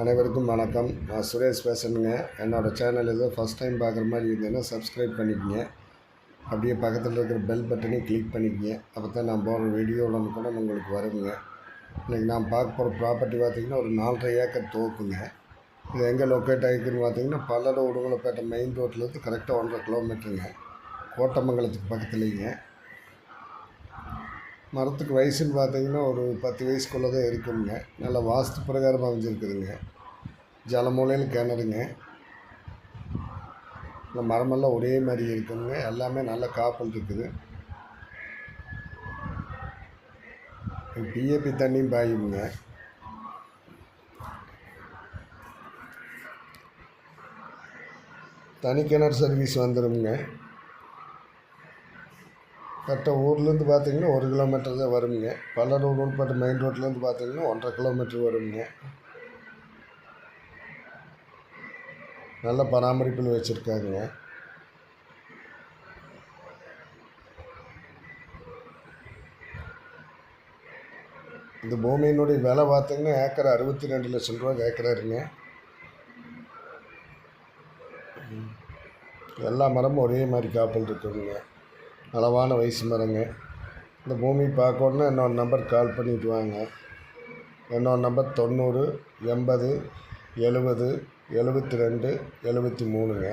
அனைவருக்கும் வணக்கம். நான் சுரேஷ் பேசுகிறேங்க என்னோடய சேனல் எதுவும் ஃபஸ்ட் டைம் பார்க்குற மாதிரி இருந்ததுன்னா சப்ஸ்கிரைப் பண்ணிக்கங்க. அப்படியே பக்கத்தில் இருக்கிற பெல் பட்டனையும் கிளிக் பண்ணிக்கங்க. அப்போ தான் நான் போடுற வீடியோவில் கூட உங்களுக்கு வருங்க. இன்றைக்கி நான் பார்க்க போகிற ப்ராப்பர்ட்டி பார்த்திங்கன்னா ஒரு நாலரை ஏக்கர் தோப்புங்க. இது எங்கே லொக்கேட் ஆகிருக்குன்னு பார்த்தீங்கன்னா பல்லட உடுமலைப்பேட்டை மெயின் ரோட்டிலேருந்து கரெக்டாக ஒன்றரை கிலோமீட்டருங்க கோட்டமங்கலத்துக்கு பக்கத்துலேங்க. மரத்துக்கு வயசுன்னு பார்த்தீங்கன்னா ஒரு பத்து வயசுக்குள்ளே தான் இருக்குங்க. நல்லா வாஸ்து பிரகாரம் அமைஞ்சிருக்குதுங்க. ஜலமூலையில் கிணறுங்க. இந்த மரமெல்லாம் ஒரே மாதிரி இருக்குங்க. எல்லாமே நல்ல காப்பல் இருக்குது. பிஏபி தண்ணியும் பாயுங்க. தனி கிணறு சர்வீஸ் வந்துடுங்க கரெக்டாக ஊர்லேருந்து பார்த்தீங்கன்னா ஒரு கிலோமீட்டர் தான் வருங்க. பல்லடூர் உள்பட்ட மெயின் ரோட்லேருந்து பார்த்தீங்கன்னா ஒன்றரை கிலோமீட்டர் வருங்க. நல்ல பராமரிப்பில் வச்சுருக்காங்க. இந்த பூமியினுடைய விலை பார்த்தீங்கன்னா ஏக்கர் அறுபத்தி ரெண்டு லட்சம் ரூபா கேட்குறாருங்க. எல்லா மரமும் ஒரே மாதிரி காப்பல் இருக்குதுங்க. அளவான வயசு மரங்க இந்த பூமி பார்க்கணுன்னா என்னோட நம்பர் கால் பண்ணிட்டு வாங்க. என்னோட நம்பர் தொண்ணூறு எண்பது எழுபது எழுபத்தி ரெண்டு எழுபத்தி மூணுங்க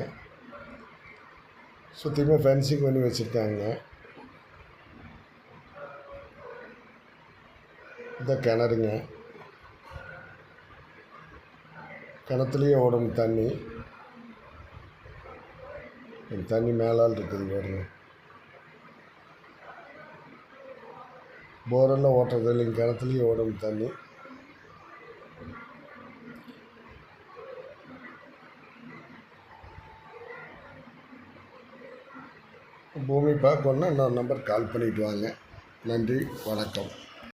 சுற்றியுமே ஃபென்சிங் பண்ணி வச்சுருக்காங்க. இந்த கிணறுங்க. கிணத்துலேயே ஓடும் தண்ணி. தண்ணி மேலால் இருக்குது பாருங்கள் போரெல்லாம் ஓட்டுறது இல்லைங்க கிணத்துலையும் ஓடும் தண்ணி. பூமி பார்க்கணுன்னா இன்னொரு நம்பர் கால் பண்ணிவிட்டு வாங்க. நன்றி வணக்கம்.